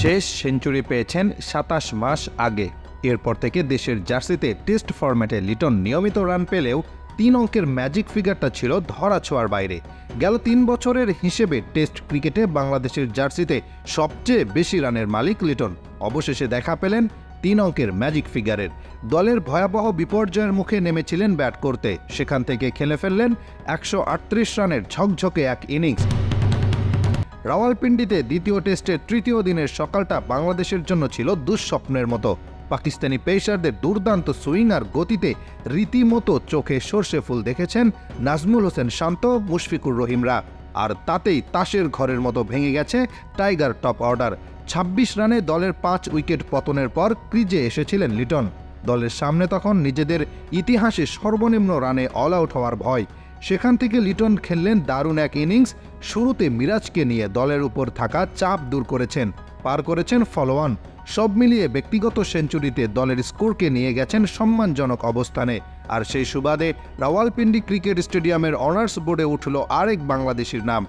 শেষ সেঞ্চুরি পেয়েছেন সাতাশ মাস আগে। এরপর থেকে দেশের জার্সিতে টেস্ট ফরম্যাটে লিটন নিয়মিত রান পেলেও তিন অঙ্কের ম্যাজিক ফিগারটা ছিল ধরা ছোঁয়ার বাইরে। গেল তিন বছরের হিসেবে টেস্ট ক্রিকেটে বাংলাদেশের জার্সিতে সবচেয়ে বেশি রানের মালিক লিটন। অবশেষে দেখা পেলেন তিন অঙ্কের ম্যাজিক ফিগারের। দলের ভয়াবহ বিপর্যয়ের মুখে নেমেছিলেন ব্যাট করতে। সেখান থেকে খেলে ফেললেন একশো আটত্রিশ রানের ঝকঝকে এক ইনিংস। রাওয়ালপিন্ডিতে দ্বিতীয় টেস্টের তৃতীয় দিনের সকালটা বাংলাদেশের জন্য ছিল দুঃস্বপ্নের মতো। পাকিস্তানি পেসারদের দুর্দান্ত সুইং আর গতিতে রীতিমতো চোখে সর্ষে ফুল দেখেছেন নাজমুল হোসেন শান্ত, মুশফিকুর রহিমরা। আর তাতেই তাসের ঘরের মতো ভেঙে গেছে টাইগার টপ অর্ডার। ২৬ রানে দলের পাঁচ উইকেট পতনের পর ক্রিজে এসেছিলেন লিটন। দলের সামনে তখন নিজেদের ইতিহাসে সর্বনিম্ন রানে অল আউট হওয়ার ভয়। সেখান থেকে লিটন খেললেন দারুণ এক ইনিংস। শুরুতে মিরাজকে নিয়ে দলের উপর থাকা চাপ দূর করেছেন, পার করেছেন ফলোয়ান। সব মিলিয়ে ব্যক্তিগত সেঞ্চুরিতে দলের স্কোরকে নিয়ে গেছেন সম্মানজনক অবস্থানে। আর সেই সুবাদে রাওয়ালপিন্ডি ক্রিকেট স্টেডিয়ামের অনার্স বোর্ডে উঠল আরেক বাংলাদেশির নাম।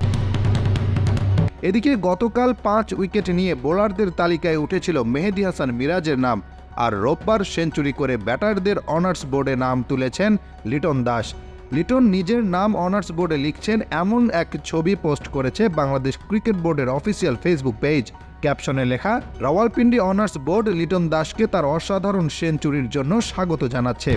এদিকে গতকাল পাঁচ উইকেট নিয়ে বোলারদের তালিকায় উঠেছিল মেহেদি হাসান মিরাজের নাম। আর রোববার সেঞ্চুরি করে ব্যাটারদের অনার্স বোর্ডে নাম তুলেছেন লিটন দাস। লিটন নিজের নাম অনার্স বোর্ডে লিখছেন, এমন এক ছবি পোস্ট করেছে বাংলাদেশ ক্রিকেট বোর্ডের অফিসিয়াল ফেসবুক পেজ। ক্যাপশনে লেখা, রাওয়ালপিন্ডি অনার্স বোর্ড লিটন দাসকে তার অসাধারণ সেঞ্চুরির জন্য স্বাগত জানাচ্ছে।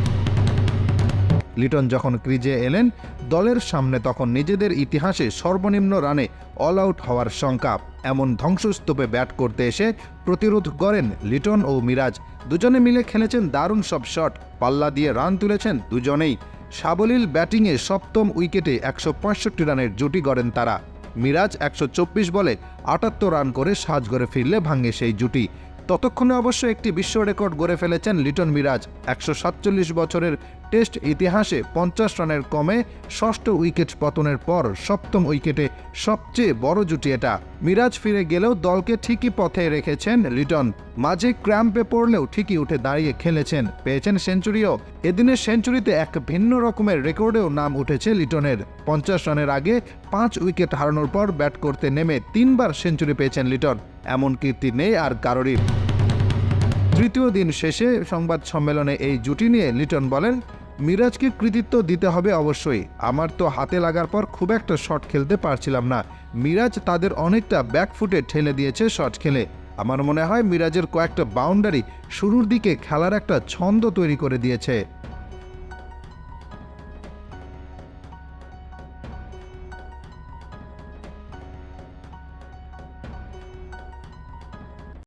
লিটন যখন ক্রিজে এলেন, দলের সামনে তখন নিজেদের ইতিহাসে সর্বনিম্ন রানে অল আউট হওয়ার শঙ্কা। এমন ধ্বংসস্তূপে ব্যাট করতে এসে প্রতিরোধ করেন লিটন ও মিরাজ। দুজনে মিলে খেলেছেন দারুণ সব শট। পাল্লা দিয়ে রান তুলেছেন দুজনেই। সাবলীল ব্যাটিংয়ে সপ্তম উইকেটে একশো পঁয়ষট্টি রানের জুটি গড়েন তারা। মিরাজ একশো চব্বিশ বলে আটাত্তর রান করে সাজ গড়ে ফিরলে ভাঙে সেই জুটি। ততক্ষণে অবশ্য একটি বিশ্ব রেকর্ড গড়ে ফেলেছেন লিটন মিরাজ। একশো সাতচল্লিশ বছরের টেস্ট ইতিহাসে পঞ্চাশ রানের কমে ষষ্ঠ উইকেট পতনের পর সপ্তম উইকেটে সবচেয়ে বড় জুটি এটা। মিরাজ ফিরে গেলেও দলকে ঠিকই পথে রেখেছেন লিটন। মাঝে ক্র্যাম্পে পড়লেও ঠিকই উঠে দাঁড়িয়ে খেলেছেন। পেয়েছেন সেঞ্চুরিও। এদিনের সেঞ্চুরিতে এক ভিন্ন রকমের রেকর্ডেও নাম উঠেছে লিটনের। পঞ্চাশ রানের আগে পাঁচ উইকেট হারানোর পর ব্যাট করতে নেমে তিনবার সেঞ্চুরি পেয়েছেন লিটন। এমন কীর্তি নেই আর কারোরই। তৃতীয় দিন শেষে সংবাদ সম্মেলনে এই জুটি নিয়ে লিটন বলেন, মিরাজকে কৃতিত্ব দিতে হবে অবশ্যই। আমার তো হাতে লাগার পর খুব একটা শট খেলতে পারছিলাম না। মিরাজ তাদের অনেকটা ব্যাকফুটে ঠেলে দিয়েছে শট খেলে। আমার মনে হয় মিরাজের কয়েকটা বাউন্ডারি শুরুর দিকে খেলার একটা ছন্দ তৈরি করে দিয়েছে।